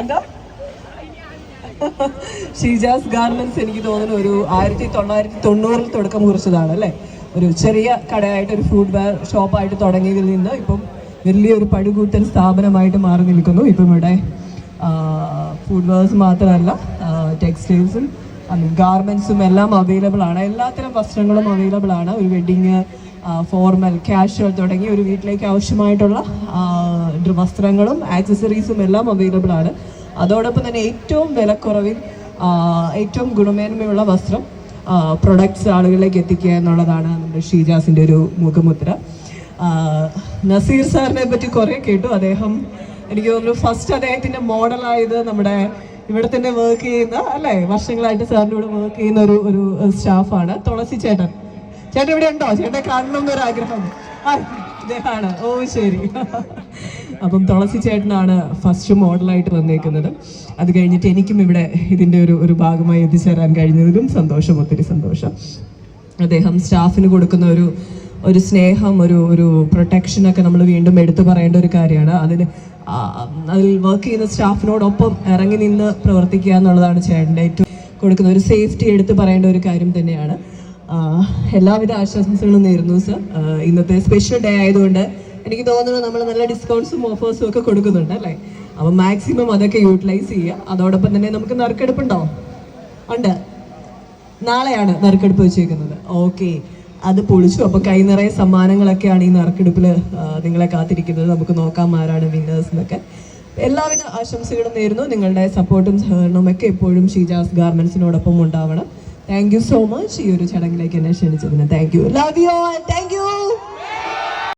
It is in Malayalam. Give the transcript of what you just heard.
എന്താ? ഷീജാസ് ഗാർമെന്റ്സ് എനിക്ക് തോന്നുന്നു ഒരു ആയിരത്തി തൊള്ളായിരത്തി തൊണ്ണൂറിൽ തുടക്കം കുറിച്ചതാണ് അല്ലേ? ഒരു ചെറിയ കടയായിട്ട് ഒരു ഫുഡ് വെയർ ഷോപ്പായിട്ട് തുടങ്ങിയതിൽ നിന്ന് ഇപ്പം വലിയൊരു പടുകൂട്ടൽ സ്ഥാപനമായിട്ട് മാറി നിൽക്കുന്നു. ഇപ്പം ഇവിടെ ഫുഡ് വെയർസ് മാത്രമല്ല ടെക്സ്റ്റൈൽസും ഗാർമെന്റ്സും എല്ലാം അവൈലബിൾ ആണ്. എല്ലാത്തരം വസ്ത്രങ്ങളും അവൈലബിൾ ആണ്. ഒരു വെഡിങ് ഫോർമൽ കാഷ്വൽ തുടങ്ങി ഒരു വീട്ടിലേക്ക് ആവശ്യമായിട്ടുള്ള വസ്ത്രങ്ങളും ആക്സസറീസും എല്ലാം അവൈലബിൾ ആണ്. അതോടൊപ്പം തന്നെ ഏറ്റവും വിലക്കുറവിൽ ഏറ്റവും ഗുണമേന്മയുള്ള വസ്ത്രം പ്രൊഡക്ട്സ് ആളുകളിലേക്ക് എത്തിക്കുക എന്നുള്ളതാണ് നമ്മുടെ ഷീജാസിന്റെ ഒരു മുഖമുദ്ര. നസീർ സാറിനെ പറ്റി കുറേ കേട്ടു. അദ്ദേഹം എനിക്ക് തോന്നുന്നു ഫസ്റ്റ് അദ്ദേഹത്തിന്റെ മോഡലായത് നമ്മുടെ ഇവിടെ തന്നെ വർക്ക് ചെയ്യുന്ന അല്ലേ? വർഷങ്ങളായിട്ട് സാറിന്റെ കൂടെ വർക്ക് ചെയ്യുന്ന ഒരു ഒരു സ്റ്റാഫാണ് തുളസി ചേട്ടൻ. ചേട്ടൻ ഇവിടെ ഉണ്ടോ? ചേട്ടനെ കാണണം എന്നൊരു ആഗ്രഹം ഇദ്ദേഹമാണ്. ഓ ശരി. അപ്പം തുളസി ചേട്ടനാണ് ഫസ്റ്റ് മോഡലായിട്ട് വന്നേക്കുന്നത്. അത് കഴിഞ്ഞിട്ട് എനിക്കും ഇവിടെ ഇതിന്റെ ഒരു ഒരു ഭാഗമായി എത്തിച്ചേരാൻ കഴിഞ്ഞതിലും സന്തോഷം ഒത്തിരി സന്തോഷം. അദ്ദേഹം സ്റ്റാഫിന് കൊടുക്കുന്ന ഒരു ഒരു സ്നേഹം ഒരു ഒരു പ്രൊട്ടക്ഷൻ ഒക്കെ നമ്മൾ വീണ്ടും എടുത്തു പറയേണ്ട ഒരു കാര്യമാണ്. അതിന് അതിൽ വർക്ക് ചെയ്യുന്ന സ്റ്റാഫിനോടൊപ്പം ഇറങ്ങി നിന്ന് പ്രവർത്തിക്കുക എന്നുള്ളതാണ് ചേട്ടന്റെ ഏറ്റവും കൊടുക്കുന്ന ഒരു സേഫ്റ്റി എടുത്തു പറയേണ്ട ഒരു കാര്യം തന്നെയാണ്. എല്ലാവിധ ആശംസകളും നേരുന്നു സർ. ഇന്നത്തെ സ്പെഷ്യൽ ഡേ ആയതുകൊണ്ട് എനിക്ക് തോന്നുന്നു നമ്മൾ നല്ല ഡിസ്കൗണ്ട്സും ഓഫേഴ്സും ഒക്കെ കൊടുക്കുന്നുണ്ട് അല്ലേ? അപ്പം മാക്സിമം അതൊക്കെ യൂട്ടിലൈസ് ചെയ്യുക. അതോടൊപ്പം തന്നെ നമുക്ക് നറുക്കെടുപ്പുണ്ടോ? ഉണ്ട്. നാളെയാണ് നറുക്കെടുപ്പ് വെച്ചേക്കുന്നത്. ഓക്കെ അത് പൊളിച്ചു. അപ്പോൾ കൈ നിറയെ സമ്മാനങ്ങളൊക്കെയാണ് ഈ നറുക്കെടുപ്പിൽ നിങ്ങളെ കാത്തിരിക്കുന്നത്. നമുക്ക് നോക്കാം ആരാണ് വിന്നേഴ്സ് എന്നൊക്കെ. എല്ലാവിധ ആശംസകളും നേരുന്നു. നിങ്ങളുടെ സപ്പോർട്ടും സഹകരണവും ഒക്കെ എപ്പോഴും ഷീജാസ് ഗാർമെൻസിനോടൊപ്പം ഉണ്ടാവണം. താങ്ക് യു സോ മച്ച് ഈ ഒരു ചടങ്ങിലേക്ക് എന്നെ ക്ഷണിച്ചതിന് thank you love you thank you